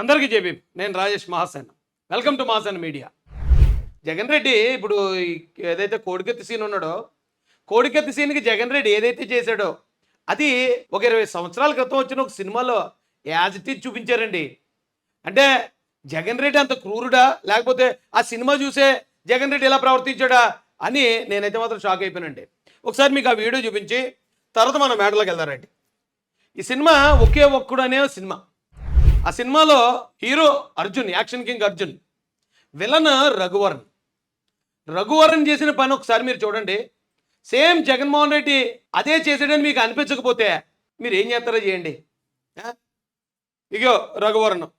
అందరికీ చెప్పి నేను Rajesh Mahasen. Welcome to Mahasen media Jagan Reddy ఇప్పుడు ఏదైతే కోడికత్తి సీన్ ఉన్నాడో కోడికత్తి సీన్కి జగన్ రెడ్డి ఏదైతే చేశాడో అది ఒక ఇరవై సంవత్సరాల క్రితం వచ్చిన ఒక సినిమాలో యాజ్ ఇట్ ఈజ్ చూపించారండి. అంటే జగన్ రెడ్డి అంత క్రూరుడా? లేకపోతే ఆ సినిమా చూసే జగన్ రెడ్డి ఎలా ప్రవర్తించాడా అని నేనైతే మాత్రం షాక్ అయిపోయానండి. ఒకసారి మీకు ఆ వీడియో చూపించి తర్వాత మనం మేడలోకి వెళ్దారండి ఈ సినిమా ఒకే ఒక్కడు అనే సినిమా. ఆ సినిమాలో hero Arjun action king Arjun. Villain Raghuvaran. Raghuvaran చేసిన పని ఒకసారి మీరు చూడండి. సేమ్ జగన్మోహన్ రెడ్డి అదే చేసాడని మీకు అనిపించకపోతే మీరు ఏం చేస్తారో చేయండి. ఇగో రఘువరణం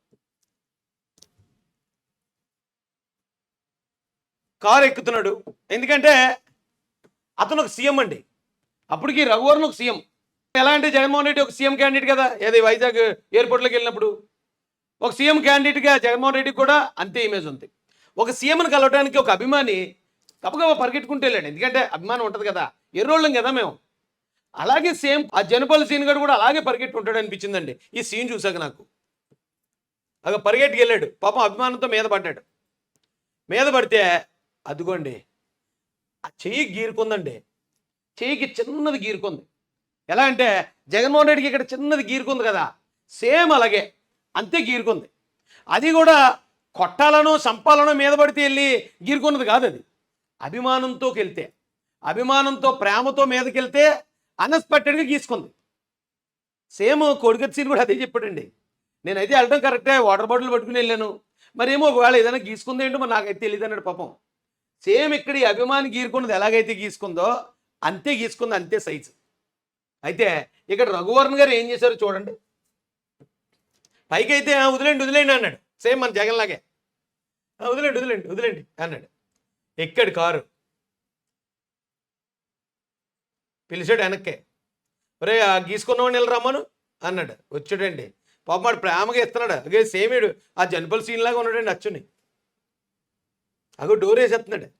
కారు ఎక్కుతున్నాడు. ఎందుకంటే అతను ఒక సీఎం అండి. అప్పటికి రఘువరణ్ ఒక సీఎం. ఎలా అంటే జగన్మోహన్ రెడ్డి ఒక సీఎం క్యాండిడేట్ కదా. ఏది వైజాగ్ ఎయిర్పోర్ట్లోకి వెళ్ళినప్పుడు. ఒక సీఎం క్యాండిడేట్గా జగన్మోహన్ రెడ్డికి కూడా అంతే ఇమేజ్ ఉంది. ఒక సీఎంను కలవడానికి ఒక అభిమాని గబగబా పరిగెట్టుకుంటూ వెళ్ళాడు. ఎందుకంటే అభిమానం ఉంటుంది కదా ఎర్రోళ్ళం కదా మేము. అలాగే సేమ్ ఆ జనపల్లి సీన్ గడు కూడా అలాగే పరిగెట్టుంటాడు అనిపించిందండి. ఈ సీన్ చూసాక నాకు. అలా పరిగెట్టుకు వెళ్ళాడు. పాపం అభిమానంతో మీద పడ్డాడు. మీద పడితే అదిగోండి ఆ చెయ్యి గీరుకుందండి. చెయ్యికి చిన్నది గీరుకుంది. ఎలా అంటే జగన్మోహన్ రెడ్డికి ఇక్కడ చిన్నది గీరుకుంది కదా. సేమ్ అలాగే. అంతే గీరుకుంది. అది కూడా కొట్టాలనో చంపాలనో మీద పడితే వెళ్ళి గీరుకున్నది కాదు అది. అభిమానంతో వెళ్తే అభిమానంతో ప్రేమతో మీదకెళ్తే అన్ఎక్స్పెక్టెడ్గా గీసుకుంది. సేమ్ కొడుకత్ సీన్ కూడా అదే చెప్పాడండి. నేనైతే వెళ్ళడం కరెక్టే వాటర్ బాటిల్ పట్టుకుని వెళ్ళాను. మరేమో ఒకవేళ ఏదైనా గీసుకుంది ఏంటో మరి నాకైతే తెలియదు అన్నాడు పాపం. సేమ్ ఇక్కడ ఈ అభిమాని గీరుకున్నది ఎలాగైతే గీసుకుందో అంతే గీసుకుంది అంతే సైజు. అయితే ఇక్కడ రఘువర్ణ గారు ఏం చేశారో చూడండి. పైకి అయితే వదిలేండి వదిలేండి అన్నాడు. సేమ్ మన జగన్ లాగే. వదిలేండి వదిలేండి వదిలేండి అన్నాడు. ఎక్కాడు కారు? పిలిచాడు వెనక్కే. ఒరే ఆ గీసుకున్నవాడిని వెళ్ళి రమ్మను అన్నాడు. వచ్చాడండి. పాప వాడు ప్రేమగా ఇస్తున్నాడు అదే సేమేడు ఆ జనపల్ సీన్ లాగా ఉన్నాడండి అచ్చుని. అగో డోర్ వేసేస్తున్నాడు.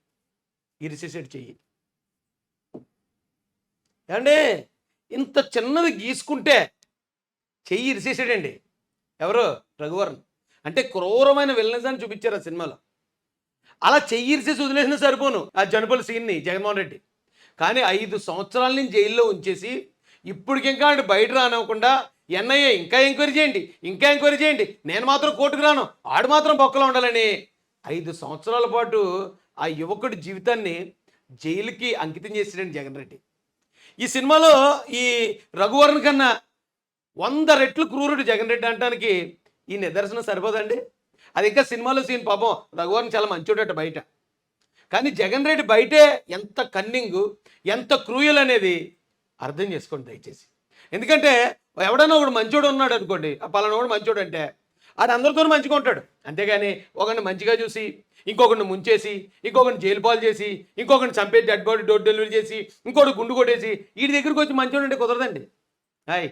ఇరిసేసాడు చెయ్యి. ఏమండి? ఇంత చిన్నది గీసుకుంటే చెయ్యి ఇరిసేసాడండి. ఎవరు? రఘువర్ణ అంటే క్రూరమైన విలనిజాన్ని చూపించారు ఆ సినిమాలో. అలా చెయ్యి వదిలేసిన సరిపోను ఆ జనపల్ సీన్ని జగన్మోహన్ రెడ్డి. కానీ ఐదు సంవత్సరాల నుంచి జైల్లో ఉంచేసి ఇప్పటికింకా ఆడు బయట రానివ్వకుండా ఎన్ఐఏ ఇంకా ఎంక్వైరీ చేయండి ఇంకా ఎంక్వైరీ చేయండి. నేను మాత్రం కోర్టుకు రాను ఆడు మాత్రం బొక్కలో ఉండాలని. ఐదు సంవత్సరాల పాటు ఆ యువకుడి జీవితాన్ని జైలుకి అంకితం చేసాడండి జగన్ రెడ్డి. ఈ సినిమాలో ఈ రఘువరన్ కన్నా వంద రెట్లు క్రూరుడు జగన్ రెడ్డి అంటానికి ఈ నిదర్శనం సరిపోదండి? అది ఇంకా సినిమాలో సీన్ పాపం రఘువరన్ చాలా మంచోడట బయట. కానీ జగన్ రెడ్డి బయటే ఎంత కన్నింగ్ ఎంత క్రూయల్ అనేది అర్థం చేసుకోండి దయచేసి. ఎందుకంటే ఎవడైనా ఒకడు మంచోడు ఉన్నాడు అనుకోండి ఆ పలానోడు మంచోడు అంటే అది అందరితోనూ మంచిగా ఉంటాడు. అంతేగాని ఒకరిని మంచిగా చూసి ఇంకొకరిని ముంచేసి ఇంకొకరిని జైలు పాలు చేసి ఇంకొకరిని చంపేసి డెడ్ బాడీ డోర్ డెలివరీ చేసి ఇంకోటి గుండు కొట్టేసి వీడి దగ్గరికి వచ్చి మంచోడు అంటే కుదరదండి. హాయ్